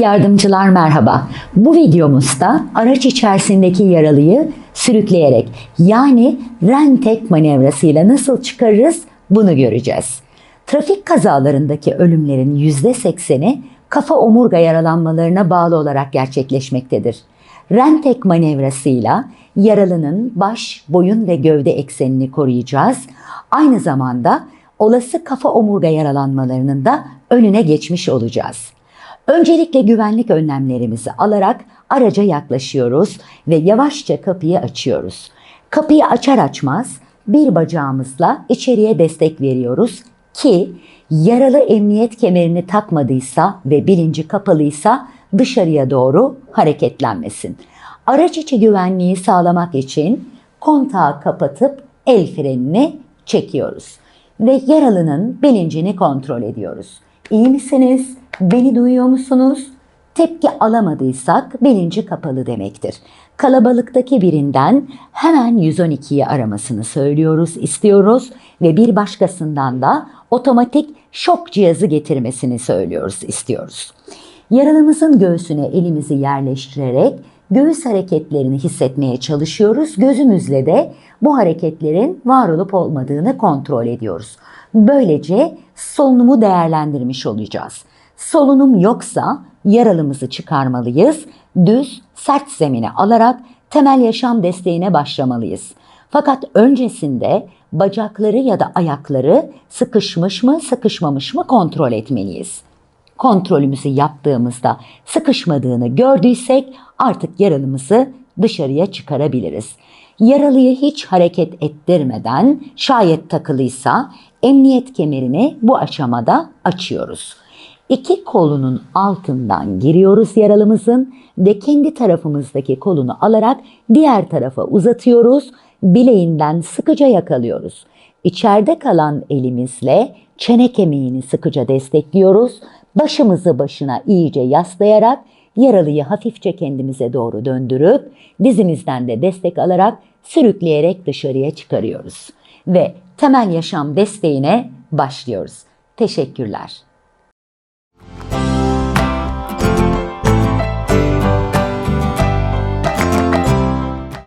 Yardımcılar merhaba. Bu videomuzda araç içerisindeki yaralıyı sürükleyerek yani rentek manevrasıyla nasıl çıkarırız bunu göreceğiz. Trafik kazalarındaki ölümlerin %80'i kafa omurga yaralanmalarına bağlı olarak gerçekleşmektedir. Rentek manevrasıyla yaralının baş, boyun ve gövde eksenini koruyacağız. Aynı zamanda olası kafa omurga yaralanmalarının da önüne geçmiş olacağız. Öncelikle güvenlik önlemlerimizi alarak araca yaklaşıyoruz ve yavaşça kapıyı açıyoruz. Kapıyı açar açmaz bir bacağımızla içeriye destek veriyoruz ki yaralı emniyet kemerini takmadıysa ve bilinci kapalıysa dışarıya doğru hareketlenmesin. Araç içi güvenliği sağlamak için kontağı kapatıp el frenini çekiyoruz ve yaralının bilincini kontrol ediyoruz. İyi misiniz? Beni duyuyor musunuz? Tepki alamadıysak bilinci kapalı demektir. Kalabalıktaki birinden hemen 112'yi aramasını söylüyoruz, istiyoruz ve bir başkasından da otomatik şok cihazı getirmesini söylüyoruz, istiyoruz. Yaralımızın göğsüne elimizi yerleştirerek göğüs hareketlerini hissetmeye çalışıyoruz. Gözümüzle de bu hareketlerin var olup olmadığını kontrol ediyoruz. Böylece solunumu değerlendirmiş olacağız. Solunum yoksa yaralımızı çıkarmalıyız. Düz, sert zemine alarak temel yaşam desteğine başlamalıyız. Fakat öncesinde bacakları ya da ayakları sıkışmış mı, sıkışmamış mı kontrol etmeliyiz. Kontrolümüzü yaptığımızda sıkışmadığını gördüysek artık yaralımızı dışarıya çıkarabiliriz. Yaralıyı hiç hareket ettirmeden şayet takılıysa emniyet kemerini bu aşamada açıyoruz. İki kolunun altından giriyoruz yaralımızın ve kendi tarafımızdaki kolunu alarak diğer tarafa uzatıyoruz. Bileğinden sıkıca yakalıyoruz. İçeride kalan elimizle çene kemiğini sıkıca destekliyoruz. Başımızı başına iyice yaslayarak yaralıyı hafifçe kendimize doğru döndürüp dizimizden de destek alarak sürükleyerek dışarıya çıkarıyoruz. Ve temel yaşam desteğine başlıyoruz. Teşekkürler.